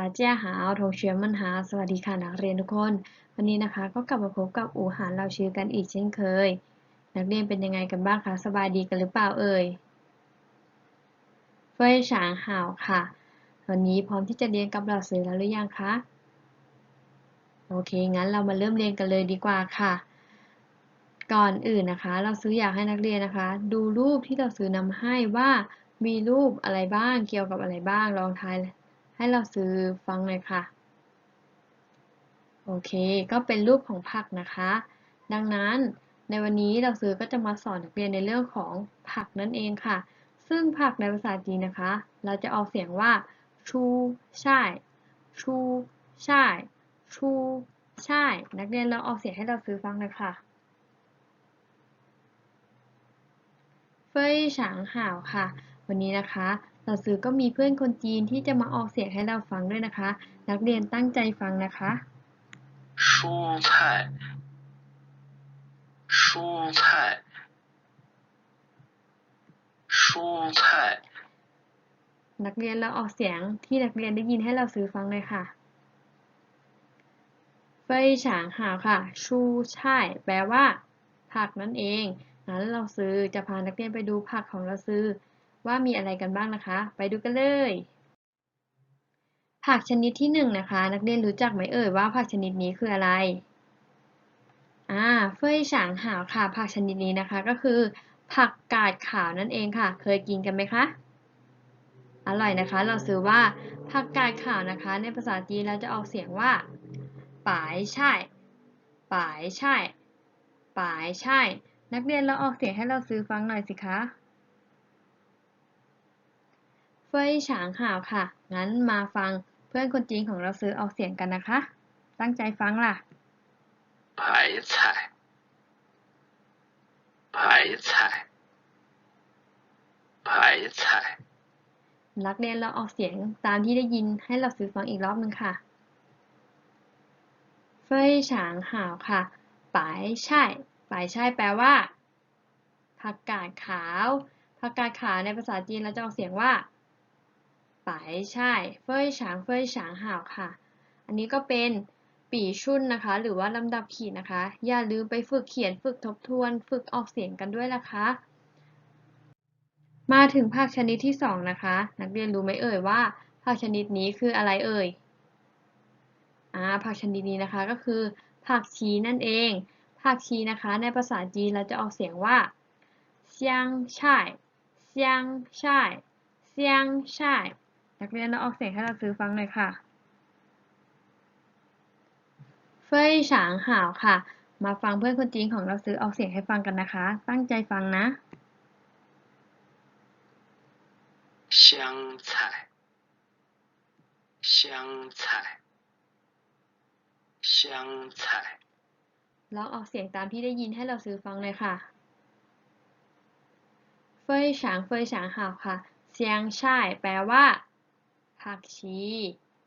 าเจ้าหาเองเชียมันหา สวัสดีค่ะนักเรียนทุกคน วันนี้นะคะ ก็กลับมาพบกับอู่หานเราชื่อกันอีกเช่นเคย นักเรียนเป็นยังไงกันบ้างคะสบายดีกันหรือเปล่าเอ่ยเฟยฉางหาวค่ะ วันนี้พร้อมที่จะเรียนกับเราสื่อแล้วหรือยังคะโอเค งั้นเรามาเริ่มเรียนกันเลยดีกว่าค่ะ ก่อนอื่นนะคะ เราซื้ออยากให้นักเรียนนะคะ ดูรูปที่เราซื้อนำให้ว่ามีรูปอะไรบ้างเกี่ยวกับอะไรบ้างลองทาย ให้เราซื้อฟังเลยค่ะ โอเค ก็เป็นรูปของผักนะคะ ดังนั้นในวันนี้เราซื้อก็จะมาสอนนักเรียนในเรื่องของผักนั่นเองค่ะ ซึ่งผักในภาษาจีนนะคะ เราจะออกเสียงว่า ชูใช่ชูใช่ชูใช่นักเรียนเราออกเสียงให้เราซื้อฟังเลยค่ะเฟยฉางห่าวค่ะ วันนี้นะคะ ต่อสื่อก็มีเพื่อนคนจีนที่จะมาออกเสียงให้เราฟังด้วยนะคะ นักเรียนตั้งใจฟังนะคะชูไท่ชูไท่นักเรียนเราออกเสียงที่นักเรียนได้ยินให้เราซื้อฟังเลยค่ะไฟฉางหาวค่ะ ชูใช่แปลว่า ผักนั่นเองนั้นเราซื้อจะพานักเรียนไปดูผักของเราซื้อ ว่ามีอะไรกันบ้างนะคะ ไปดูกันเลย ผักชนิดที่หนึ่งนะคะ นักเรียนรู้จักไหมเอ่ยว่าผักชนิดนี้คืออะไรอ่าเฟยฉางห่าวค่ะ ผักชนิดนี้นะคะก็คือ ผักกาดขาวนั่นเองค่ะ เคยกินกันไหมคะอร่อยนะคะ เราซื้อว่าผักกาดขาวนะคะ ในภาษาจีนเราจะออกเสียงว่าป๋ายใช่ป๋ายใช่ป๋ายใช่ นักเรียนเราออกเสียงให้เราซื้อฟังหน่อยสิคะ เฟยฉางห่าวค่ะ งั้นมาฟังเพื่อนคนจีนของเราซื้อออกเสียงกันนะคะ ตั้งใจฟังล่ะผายฉายนักเรียนเราออกเสียงตามที่ได้ยินให้เราซื้อฟังอีกรอบหนึ่งค่ะเฟยฉางห่าวค่ะปายใแปลว่าผักกาดขาวผักกาดขาวในภาษาจีนเราจะออกเสียงว่า ปใช่เฟยฉางเฟยฉางหาวค่ะ อันนี้ก็เป็นปีชุ่นนะคะ หรือว่าลำดับขีดนะคะ อย่าลืมไปฝึกเขียนฝึกทบทวน ฝึกออกเสียงกันด้วยนะคะ มาถึงผักชนิดที่สองนะคะ นักเรียนรู้ไหมเอ่ยว่าผักชนิดนี้คืออะไรเอ่ยอ่าผักชนิดนี้นะคะก็คือผักชีนั่นเองผักชีนะคะ ในภาษาจีนเราจะออกเสียงว่าเซียงช่ายเซียงช่ายเซียงช่าย นักเรียนเราออกเสียงให้เราซื้อฟังหน่อยค่ะ เฟยฉางห่าวค่ะ มาฟังเพื่อนคนจีนของเราซื้อออกเสียงให้ฟังกันนะคะ ตั้งใจฟังนะ 香菜，香菜，香菜， ลองออกเสียงตามที่ได้ยินให้เราซื้อฟังเลยค่ะ เฟยฉาง เฟยฉางห่าวค่ะ เซียงช่าย แปลว่า ผักชี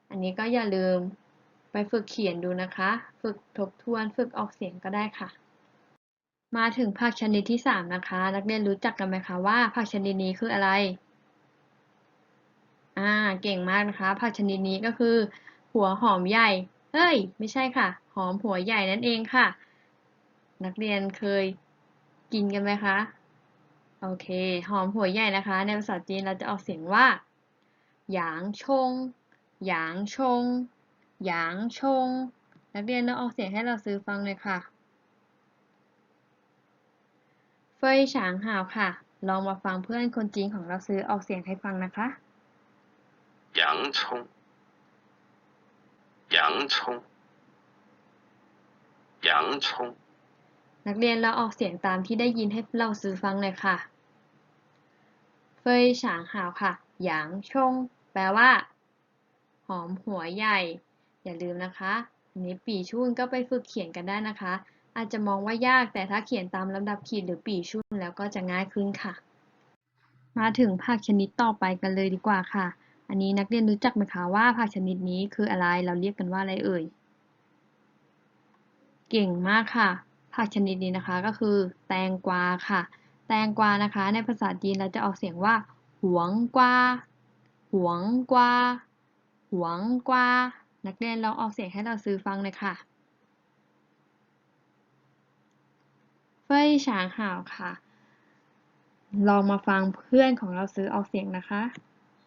อันนี้ก็อย่าลืมไปฝึกเขียนดูนะคะ ฝึกทบทวน ฝึกออกเสียงก็ได้ค่ะ มาถึงผักชนิดที่สามนะคะ นักเรียนรู้จักกันไหมคะว่าผักชนิดนี้คืออะไร อ่า เก่งมากนะคะ ผักชนิดนี้ก็คือ หัวหอมใหญ่เฮ้ย ไม่ใช่ค่ะ หอมหัวใหญ่นั่นเองค่ะ นักเรียนเคยกินกันไหมคะ โอเค หอมหัวใหญ่นะคะ ในภาษาจีนเราจะออกเสียงว่า หยางชง หยางชง หยางชง นักเรียนต้องออกเสียงให้เราซื้อฟังเลยค่ะ เฟยฉางหาวค่ะ ลองมาฟังเพื่อนคนจีนของเราซื้อออกเสียงให้ฟังนะคะ หยางชง หยางชง หยางชง นักเรียนเราออกเสียงตามที่ได้ยินให้เราซื้อฟังเลยค่ะ เฟยฉางหาวค่ะ หยางชง แปลว่า หอมหัวใหญ่ อย่าลืมนะคะอันนี้ปีชุนก็ไปฝึกเขียนกันได้นะคะ อาจจะมองว่ายากแต่ถ้าเขียนตามลำดับขีดหรือปีชุนแล้วก็จะง่ายขึ้นค่ะ มาถึงผักชนิดต่อไปกันเลยดีกว่าค่ะ อันนี้นักเรียนรู้จักไหมคะว่าผักชนิดนี้คืออะไรเราเรียกกันว่าอะไรเอ่ย เก่งมากค่ะผักชนิดนี้นะคะก็คือ แตงกวาค่ะ แตงกวานะคะ ในภาษาจีนเราจะออกเสียงว่า หวงกวาหวงกวาหวงกวานักเรียนลองออกเสียงให้เราซื้อฟังเลยค่ะเฟยฉางห่าวค่ะ ลองมาฟังเพื่อนของเราซื้อออกเสียงนะคะ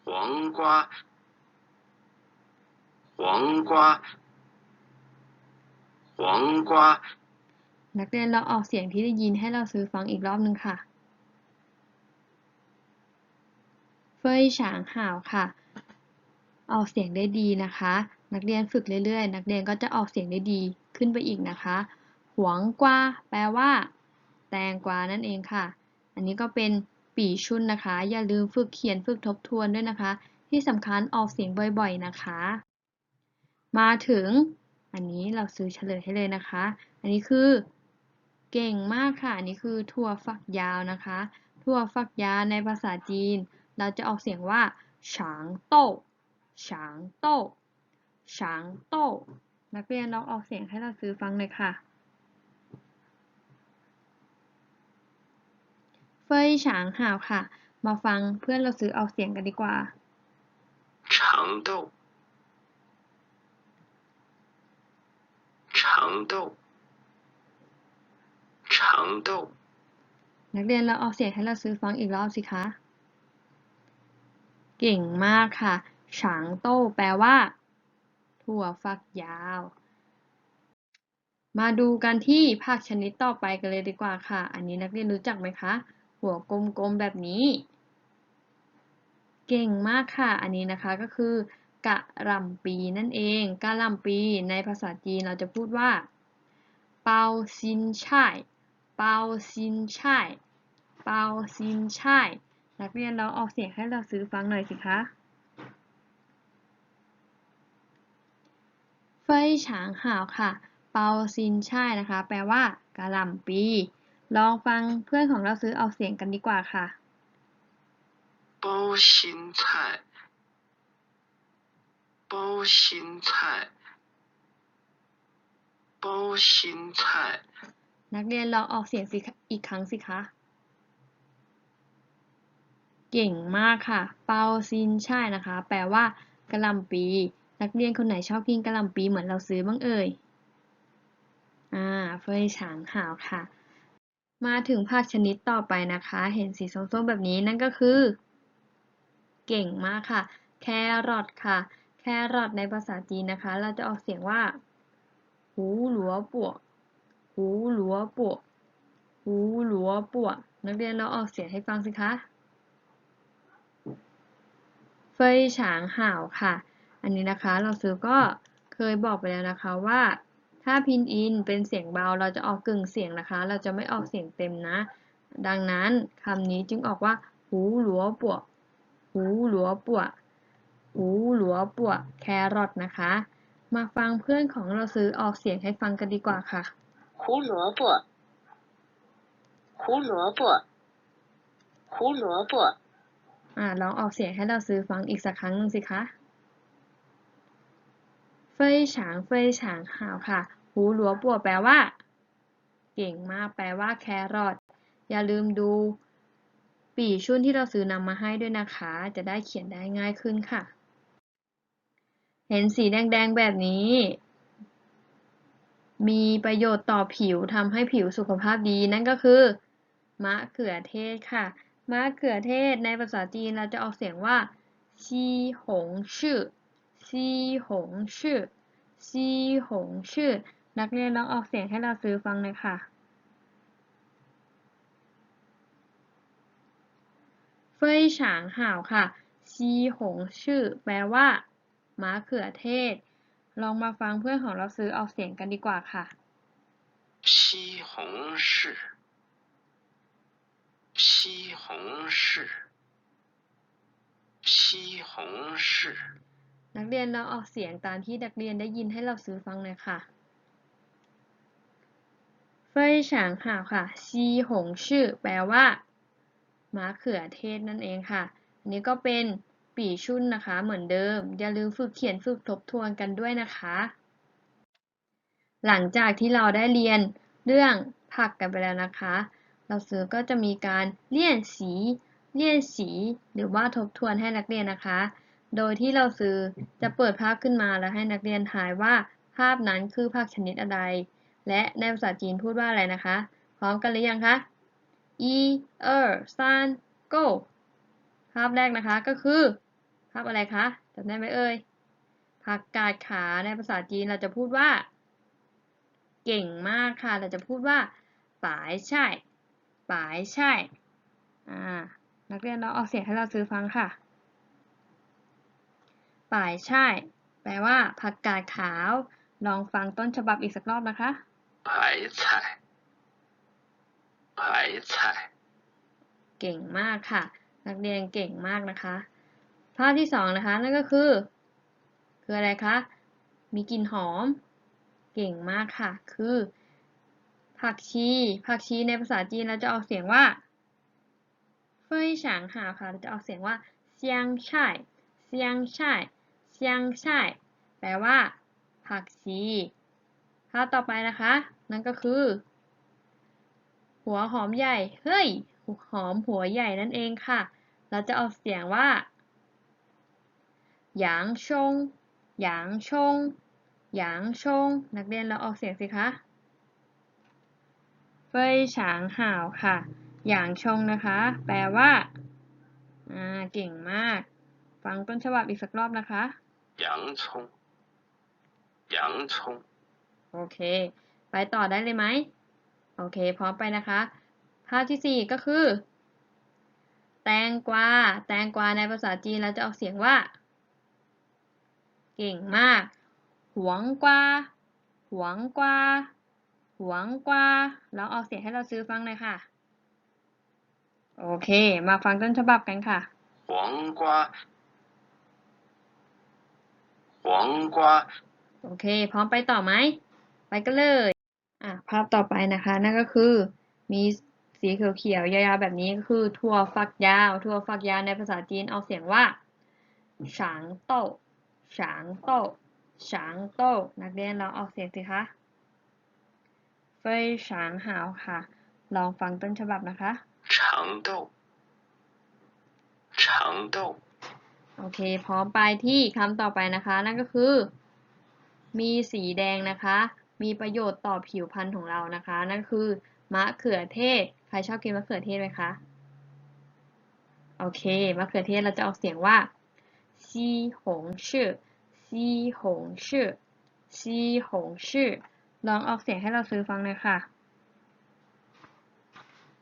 หวงกวาหวงกวาหวงกวานักเรียนลองออกเสียงที่ได้ยินให้เราซื้อฟังอีกรอบหนึ่งค่ะ ฟยฉางห่าวค่ะ ออกเสียงได้ดีนะคะ นักเรียนฝึกเรื่อยๆ นักเรียนก็จะออกเสียงได้ดีขึ้นไปอีกนะคะหวงกวาแปลว่า แตงกวานั่นเองค่ะ อันนี้ก็เป็นปีชุนนะคะ อย่าลืมฝึกเขียนฝึกทบทวนด้วยนะคะ ที่สำคัญออกเสียงบ่อยๆนะคะ มาถึง อันนี้เราซื้อเฉลยให้เลยนะคะ อันนี้คือ เก่งมากค่ะ อันนี้คือถั่วฝักยาวนะคะ ถั่วฝักยาวในภาษาจีน เราจะออกเสียงว่าฉางโต้ฉางโต้ฉางโต้นักเรียนลองออกเสียงให้เราซื้อฟังหน่อยค่ะเฟยฉางหาวค่ะ มาฟังเพื่อนเราซื้อออกเสียงกันดีกว่าฉางโต้ฉางโต้ฉางโต้นักเรียนเราออกเสียงให้เราซื้อฟังอีกรอบสิคะ เก่งมากค่ะฉางโต้แปลว่า ถั่วฝักยาว มาดูกันที่ผักชนิดต่อไปกันเลยดีกว่าค่ะ อันนี้นักเรียนรู้จักไหมคะ หัวกลมๆแบบนี้ เก่งมากค่ะ อันนี้นะคะก็คือกะหล่ำปีนั่นเองกะหล่ำปีในภาษาจีนเราจะพูดว่า เปาซินช่ายเปาซินช่ายเปาซินช่าย นักเรียนลองออกเสียงให้เราซื้อฟังหน่อยสิคะ เฟยฉางห่าวค่ะ เปาซินใช่นะคะ แปลว่ากะหล่ำปี ลองฟังเพื่อนของเราซื้อออกเสียงกันดีกว่าค่ะเปาซินใช่เปาซินใช่เปาซินใช่นักเรียนลองออกเสียงอีกครั้งสิคะ เก่งมากค่ะ เปาซินใช่นะคะ แปลว่ากะหล่ำปี นักเรียนคนไหนชอบกินกะหล่ำปีเหมือนเราซื้อบ้างเอ่ย อ่าเฟยฉางหาวค่ะ มาถึงผักชนิดต่อไปนะคะ เห็นสีส้มๆแบบนี้นั่นก็คือ เก่งมากค่ะ แครอทค่ะ แครอทในภาษาจีนนะคะ เราจะออกเสียงว่า หูหลัวปวก หูหลัวปวก หูหลัวปวก นักเรียนเราออกเสียงให้ฟังสิคะ เฟยฉางห่าวค่ะ อันนี้นะคะเราซื้อก็เคยบอกไปแล้วนะคะว่า ถ้าพินอินเป็นเสียงเบาเราจะออกกึ่งเสียงนะคะ เราจะไม่ออกเสียงเต็มนะ ดังนั้นคำนี้จึงออกว่า หูหลัวปวก หูหลัวปวก หูหลัวปวก แครอทนะคะ มาฟังเพื่อนของเราซื้อออกเสียงให้ฟังกันดีกว่าค่ะ 胡萝卜，胡萝卜，胡萝卜， อ่าลองออกเสียงให้เราซื้อฟังอีกสักครั้งหนึ่งสิคะเฟยฉางเฟยฉางห่าวค่ะ หูหลัวปัวแปลว่า เก่งมากแปลว่าแครอทอย่าลืมดูปีชุ่นที่เราซื้อนำมาให้ด้วยนะคะ จะได้เขียนได้ง่ายขึ้นค่ะ เห็นสีแดงๆ แบบนี้ มีประโยชน์ต่อผิวทำให้ผิวสุขภาพดีนั่นก็คือ มะเขือเทศค่ะ มะเขือเทศในภาษาจีนเราจะออกเสียงว่าซีหงชื่อซีหงชื่อซีหงชื่อ นักเรียนลองออกเสียงให้เราซื้อฟังเลยค่ะเฟยฉางหาค่ะซีหงชื่อ แปลว่ามะเขือเทศ ลองมาฟังเพื่อนของเราซื้อออกเสียงกันดีกว่าค่ะซีหงชื่อ 西红柿，西红柿， นักเรียนลองออกเสียงตามที่นักเรียนได้ยินให้เราซื้อฟังหน่อยค่ะ เฟยฉางห่าวค่ะ ซีหงชื่อ แปลว่า มะเขือเทศนั่นเองค่ะ อันนี้ก็เป็นปี่ชุ่นนะคะ เหมือนเดิม อย่าลืมฝึกเขียนฝึกทบทวนกันด้วยนะคะ หลังจากที่เราได้เรียนเรื่องผักกันไปแล้วนะคะ เราซื้อก็จะมีการเลี่ยนสีเลี่ยนสีหรือว่าทบทวนให้นักเรียนนะคะ โดยที่เราซื้อจะเปิดภาพขึ้นมาแล้วให้นักเรียนถ่ายว่าภาพนั้นคือภาพชนิดอะไร และในภาษาจีนพูดว่าอะไรนะคะ พร้อมกันหรือยังคะอีเออร์ซานภาพแรกนะคะก็คือ ภาพอะไรคะจำได้ไหมเอ่ยผักกาดขาในภาษาจีนเราจะพูดว่า เก่งมากค่ะ เราจะพูดว่า ป่ายใช่ ปลายใช่ อ่า นักเรียนเราออกเสียงให้เราซื้อฟังค่ะปลายใช่ แปลว่าผักกาดขาว ลองฟังต้นฉบับอีกสักรอบนะคะผายใช่ผายใช่เก่งมากค่ะ นักเรียนเก่งมากนะคะ ภาพที่สองนะคะ นั่นก็คือ คืออะไรคะ มีกลิ่นหอม เก่งมากค่ะ คือ ผักชี ผักชีในภาษาจีนเราจะออกเสียงว่าเฟยฉางหาค่ะเราจะออกเสียงว่าเซียงช่ายเซียงช่ายเซียงช่ายแปลว่า ผักชีภาต่อไปนะคะ นั่นก็คือ หัวหอมใหญ่ เฮ้ย หอมหัวใหญ่นั่นเองค่ะ เราจะออกเสียงว่าหยางชงหยางชงหยางชง นักเรียนเราออกเสียงสิคะ เฟยฉางห่าวค่ะ อย่างชงนะคะ แปลว่า อ่า เก่งมาก ฟังต้นฉบับอีกสักรอบนะคะหยางชงหยางชงโอเค ไปต่อได้เลยไหม โอเค พร้อมไปนะคะ ภาพที่สี่ก็คือ แตงกวา แตงกวาในภาษาจีนเราจะออกเสียงว่า เก่งมาก หวงกวา หวงกวา หวงกวาลองออกเสียงให้เราซื้อฟังหน่อยค่ะ โอเค มาฟังต้นฉบับกันค่ะหวงกวาหวงกวาโอเค พร้อมไปต่อไหม ไปกันเลย อะ ภาพต่อไปนะคะ นั่นก็คือ มีสีเขียวๆ ยาวๆ แบบนี้ก็คือถั่วฝักยาว ถั่วฝักยาวในภาษาจีนออกเสียงว่าฉางโต้ฉางโต้ฉางโต้นักเรียนเราออกเสียงสิคะ เฟยฉางหาวค่ะ ลองฟังต้นฉบับนะคะ 长豆，长豆， โอเค พร้อมไปที่คำต่อไปนะคะ นั่นก็คือ มีสีแดงนะคะ มีประโยชน์ต่อผิวพรรณของเรานะคะ นั่นคือ มะเขือเทศ ใครชอบกินมะเขือเทศไหมคะ โอเค มะเขือเทศเราจะออกเสียงว่าซีหงชื่อซีหงชื่อซีหงชื่อ ลองออกเสียงให้เราซื้อฟังเลยค่ะ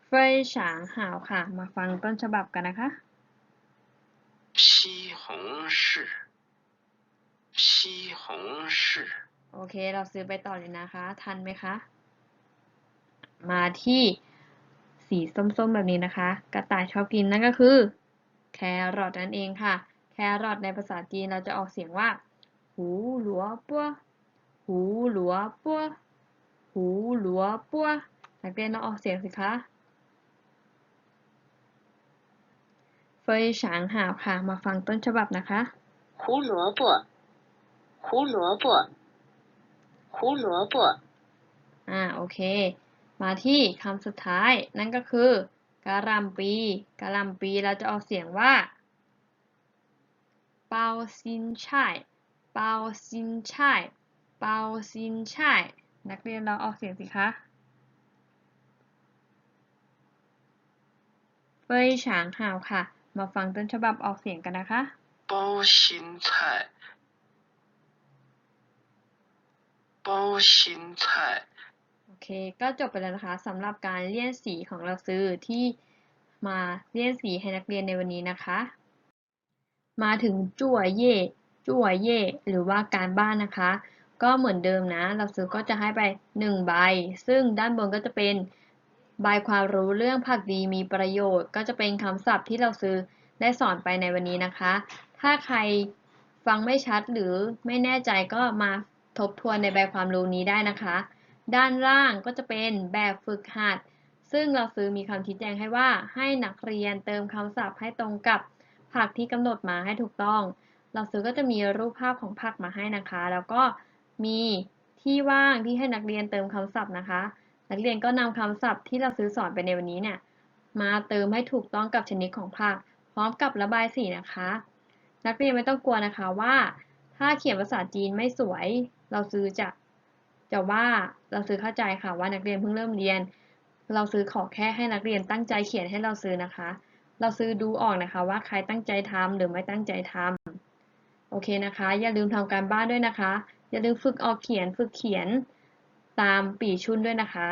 เฟยฉางหาวค่ะ มาฟังต้นฉบับกันนะคะพี่หงโอเค เราซื้อไปต่อเลยนะคะ ทันไหมคะ มาที่สีส้มๆแบบนี้นะคะ กระต่ายชอบกินนั่นก็คือ แครอทนั่นเองค่ะ แครอทในภาษาจีนเราจะออกเสียงว่า หูหลัวปัว หูหลัวปัว หูหลัวปัว นักเรียนเราออกเสียงสิคะ เฟยฉางหาวค่ะ มาฟังต้นฉบับนะคะ 胡萝卜，胡萝卜，胡萝卜， อ่าโอเค มาที่คำสุดท้าย นั่นก็คือกะหล่ำปีกะหล่ำปีเราจะออกเสียงว่าเปาซินช่ายเปาซินช่าย เปาซินช่นักเรียนเราออกเสียงสิคะเฟยฉางหาวค่ะ มาฟังต้นฉบับออกเสียงกันนะคะเปาซินช่เปาซินช่โอเค ก็จบไปแล้วนะคะสำหรับการเลี่ยนสีของเราซื้อที่มาเลี่ยนสีให้นักเรียนในวันนี้นะคะ มาถึงจั่วเย่จั่วเย่หรือว่าการบ้านนะคะ ก็เหมือนเดิมนะเราซื้อก็จะให้ไป 1 ใบ ซึ่งด้านบนก็จะเป็นใบความรู้เรื่องผักดีมีประโยชน์ ก็จะเป็นคำศัพท์ที่เราซื้อได้สอนไปในวันนี้นะคะ ถ้าใครฟังไม่ชัดหรือไม่แน่ใจก็มาทบทวนในใบความรู้นี้ได้นะคะ ด้านล่างก็จะเป็นแบบฝึกหัด ซึ่งเราซื้อมีคำชี้แจงให้ว่าให้นักเรียนเติมคำศัพท์ให้ตรงกับผักที่กำหนดมาให้ถูกต้อง เราซื้อก็จะมีรูปภาพของผักมาให้นะคะ แล้วก็ มีที่ว่างที่ให้นักเรียนเติมคำศัพท์นะคะ นักเรียนก็นำคำศัพท์ที่เราซื้อสอนไปในวันนี้เนี่ยมาเติมให้ถูกต้องกับชนิดของผัก พร้อมกับระบายสีนะคะ นักเรียนไม่ต้องกลัวนะคะว่า ถ้าเขียนภาษาจีนไม่สวย เราซื้อจะจะว่าเราซื้อเข้าใจค่ะว่านักเรียนเพิ่งเริ่มเรียน เราซื้อขอแค่ให้นักเรียนตั้งใจเขียนให้เราซื้อนะคะ เราซื้อดูออกนะคะ ว่าใครตั้งใจทำหรือไม่ตั้งใจทำโอเคนะคะ อย่าลืมทำการบ้านด้วยนะคะ อย่าลืมฝึกออกเขียนฝึกเขียนตามปีชุนด้วยนะคะ